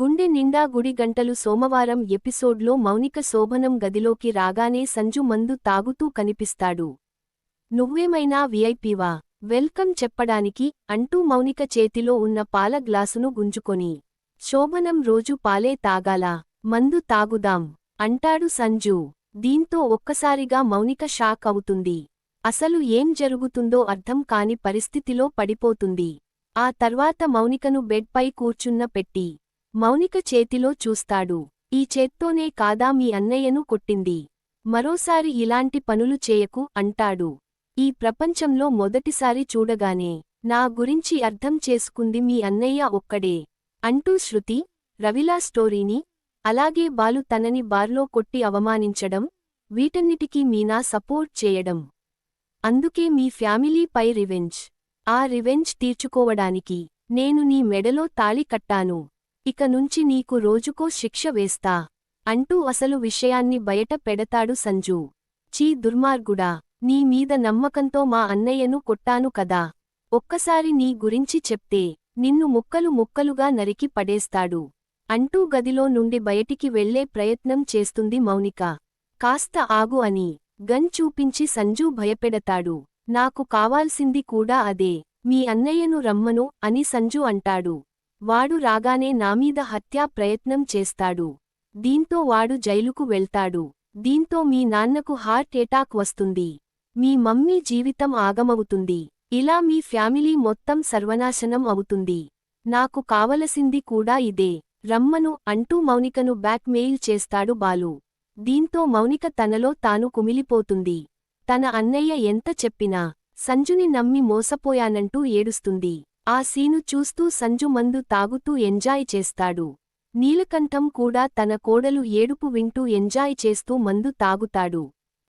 గుండె నిండా గుడి గంటలు సోమవారం ఎపిసోడ్లో మౌనిక శోభనం గదిలోకి రాగానే సంజు మందు తాగుతూ కనిపిస్తాడు. నువ్వేమైనా విఐపివా? వెల్కమ్ చెప్పడానికి అంటూ మౌనిక చేతిలో ఉన్న పాల గ్లాసును గుంజుకొని శోభనం రోజు పాలే తాగాలా మందు తాగుదాం అంటాడు సంజు. దీంతో ఒక్కసారిగా మౌనిక షాక్ అవుతుంది. అసలు ఏం జరుగుతుందో అర్థం కాని పరిస్థితిలో పడిపోతుంది. ఆ తర్వాత మౌనికను బెడ్పై కూర్చున్న పెట్టి మౌనిక చేతిలో చూస్తాడు. ఈ చేత్తోనే కాదా మీ అన్నయ్యను కొట్టింది. మరోసారి ఇలాంటి పనులు చేయకు అంటాడు. ఈ ప్రపంచంలో మొదటిసారి చూడగానే నా గురించి అర్థం చేసుకుంది మీ అన్నయ్య ఒక్కడే అంటూ శృతి రవిలా స్టోరీని అలాగే బాలు తనని బార్లో కొట్టి అవమానించడం వీటన్నిటికీ మీనా సపోర్ట్ చేయడం. అందుకే మీ ఫ్యామిలీపై రివెంజ్. ఆ రివెంజ్ తీర్చుకోవడానికి నేను నీ మెడలో తాళి కట్టాను. ఇక నుంచి నీకు రోజుకో శిక్ష వేస్తా అంటూ అసలు విషయాన్ని బయట పెడతాడు సంజు. చీ దుర్మార్గుడా నీ మీద నమ్మకంతో మా అన్నయ్యను కొట్టాను కదా. ఒక్కసారి నీ గురించి చెప్తే నిన్ను ముక్కలు ముక్కలుగా నరికి పడేస్తాడు అంటూ గదిలో నుండి బయటికి వెళ్ళే ప్రయత్నం చేస్తుంది మౌనిక. కాస్త ఆగు అని గన్ చూపించి సంజు భయపెడతాడు. నాకు కావాల్సింది కూడా అదే మీ అన్నయ్యను రమ్మను అని సంజు అంటాడు. వాడు రాగానే నామీద హత్యా ప్రయత్నం చేస్తాడు. దీంతో వాడు జైలుకు వెళ్తాడు. దీంతో మీ నాన్నకు హార్ట్ ఎటాక్ వస్తుంది. మీ మమ్మీ జీవితం ఆగమవుతుంది. ఇలా మీ ఫ్యామిలీ మొత్తం సర్వనాశనం అవుతుంది. నాకు కావలసింది కూడా ఇదే. రమ్మను అంటూ మౌనికను బ్యాక్మెయిల్ చేస్తాడు బాలు. దీంతో మౌనిక తనలో తాను కుమిలిపోతుంది. తన అన్నయ్య ఎంత చెప్పినా సంజుని నమ్మి మోసపోయానంటూ ఏడుస్తుంది. ఆ సీను చూస్తూ సంజు మందు తాగుతూ ఎంజాయ్ చేస్తాడు. నీలకంఠం కూడా తన కోడలు ఏడుపు వింటూ ఎంజాయ్ చేస్తూ మందు తాగుతాడు.